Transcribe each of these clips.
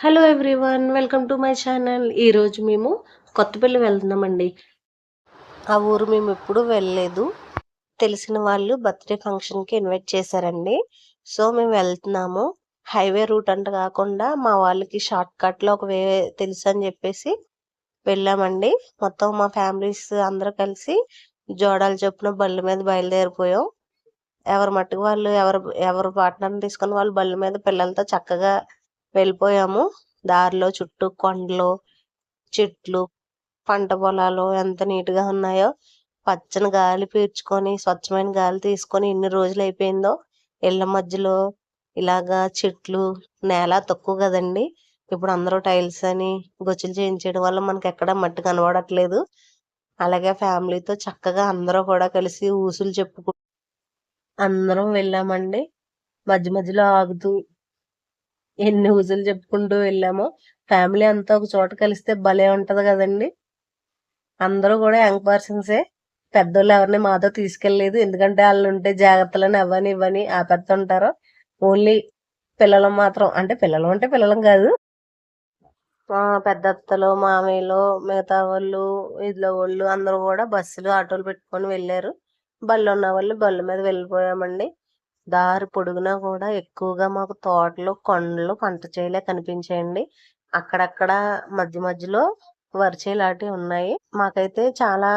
Hello everyone welcome to my channel ఈరోజు మేము కొత్తపల్లి వెళ్తున్నామండి. ఆ ఊరు మేము ఎప్పుడు వెళ్ళలేదు. తెలిసిన వాళ్ళు బర్త్డే ఫంక్షన్కి ఇన్వైట్ చేశారండి. సో మేము వెళ్తున్నాము. హైవే రూట్ అంట కాకుండా మా వాళ్ళకి షార్ట్ కట్లో ఒక వే తెలుసు అని చెప్పేసి వెళ్ళామండి. మొత్తం మా ఫ్యామిలీస్ అందరూ కలిసి జోడాలు చొప్పున బళ్ళ మీద బయలుదేరిపోయాం. ఎవరి మట్టుకు వాళ్ళు ఎవరు ఎవరు పార్ట్నర్ని తీసుకుని వాళ్ళు బళ్ళ మీద పిల్లలతో చక్కగా వెళ్ళిపోయాము. దారిలో చుట్టూ కొండలు చెట్లు పంట పొలాలు ఎంత నీట్గా ఉన్నాయో పచ్చని గాలి పీల్చుకొని స్వచ్ఛమైన గాలి తీసుకొని ఎన్ని రోజులు అయిపోయిందో. ఇళ్ళ మధ్యలో ఇలాగా చెట్లు నేల తక్కువ కదండి. ఇప్పుడు అందరూ టైల్స్ అని గొచ్చులు చేయించడం వల్ల మనకి ఎక్కడ మట్టి కనబడట్లేదు. అలాగే ఫ్యామిలీతో చక్కగా అందరూ కూడా కలిసి ఊసులు చెప్పుకు అందరం వెళ్ళామండి. మధ్య మధ్యలో ఆగుతూ ఎన్ని రోజులు చెప్పుకుంటూ వెళ్ళామో. ఫ్యామిలీ అంతా ఒక చోట కలిస్తే భలే ఉంటది కదండి. అందరూ కూడా యంగ్ పర్సన్సే. పెద్దోళ్ళు ఎవరిని మాతో తీసుకెళ్ళేదు ఎందుకంటే వాళ్ళు ఉంటే జాగ్రత్తలను ఇవ్వని ఇవ్వని ఉంటారు ఓన్లీ పిల్లలు మాత్రం. అంటే పిల్లలు అంటే పిల్లలం కాదు. మా పెద్ద అత్తలు మామయ్యలు మిగతా వాళ్ళు ఇదిలో వాళ్ళు అందరూ కూడా బస్సులు ఆటోలు పెట్టుకొని వెళ్ళారు. బళ్ళు ఉన్న వాళ్ళు బళ్ళ మీద వెళ్ళిపోయామండి. దారి పొడుగునా కూడా ఎక్కువగా మాకు తోటలు కొండలు పంట చేయలే కనిపించాయండి. అక్కడక్కడ మధ్య మధ్యలో వరిచే లాంటివి ఉన్నాయి. మాకైతే చాలా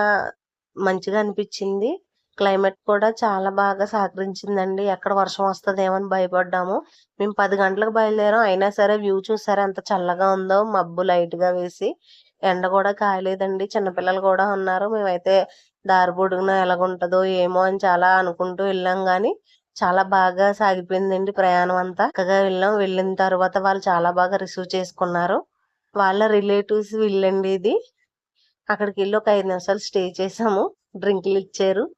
మంచిగా అనిపించింది. క్లైమేట్ కూడా చాలా బాగా సహకరించిందండి. ఎక్కడ వర్షం వస్తుందేమో అని భయపడ్డాము. మేము పది గంటలకు బయలుదేరాం. అయినా సరే వ్యూ చూసారా? ఎంత చల్లగా ఉందో. మబ్బు లైట్గా వేసి ఎండ కూడా కాయలేదండి. చిన్నపిల్లలు కూడా ఉన్నారు. మేమైతే దారి పొడుగున ఎలాగుంటుందో ఏమో అని చాలా అనుకుంటూ వెళ్ళాం కానీ చాలా బాగా సాగిపోయిందండి ప్రయాణం అంతా. చక్కగా వెళ్ళాం. వెళ్ళిన తర్వాత వాళ్ళు చాలా బాగా రిసీవ్ చేసుకున్నారు. వాళ్ళ రిలేటివ్స్ వెళ్ళండి ఇది. అక్కడికి వెళ్ళి ఒక ఐదు నిమిషాలు స్టే చేసాము డ్రింక్లు ఇచ్చారు.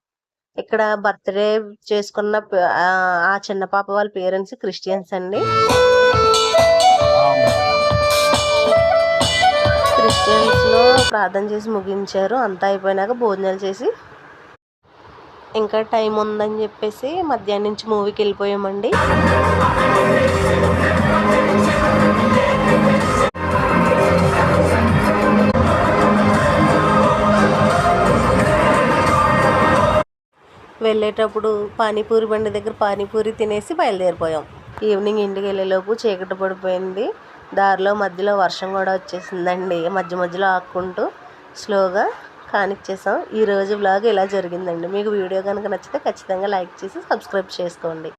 ఇక్కడ బర్త్డే చేసుకున్న ఆ చిన్న పాప వాళ్ళ పేరెంట్స్ క్రిస్టియన్స్ అండి. క్రిస్టియన్స్లో ప్రార్థన చేసి ముగించారు. అంతా అయిపోయినాక భోజనాలు చేసి ఇంకా టైం ఉందని చెప్పేసి మధ్యాహ్నం నుంచి మూవీకి వెళ్ళిపోయామండి. వెళ్ళేటప్పుడు పానీపూరి బండి దగ్గర పానీపూరి తినేసి బయలుదేరిపోయాం. ఈవినింగ్ ఇంటికి వెళ్ళేలోపు చీకటి పడిపోయింది. దారిలో మధ్యలో వర్షం కూడా వచ్చేసిందండి. మధ్య మధ్యలో ఆక్కుంటూ స్లోగా కానిచ్చేసాం ఈరోజు బ్లాగ్ ఇలా జరిగిందండి? మీకు వీడియో కనుక నచ్చితే ఖచ్చితంగా లైక్ చేసి సబ్స్క్రైబ్ చేసుకోండి.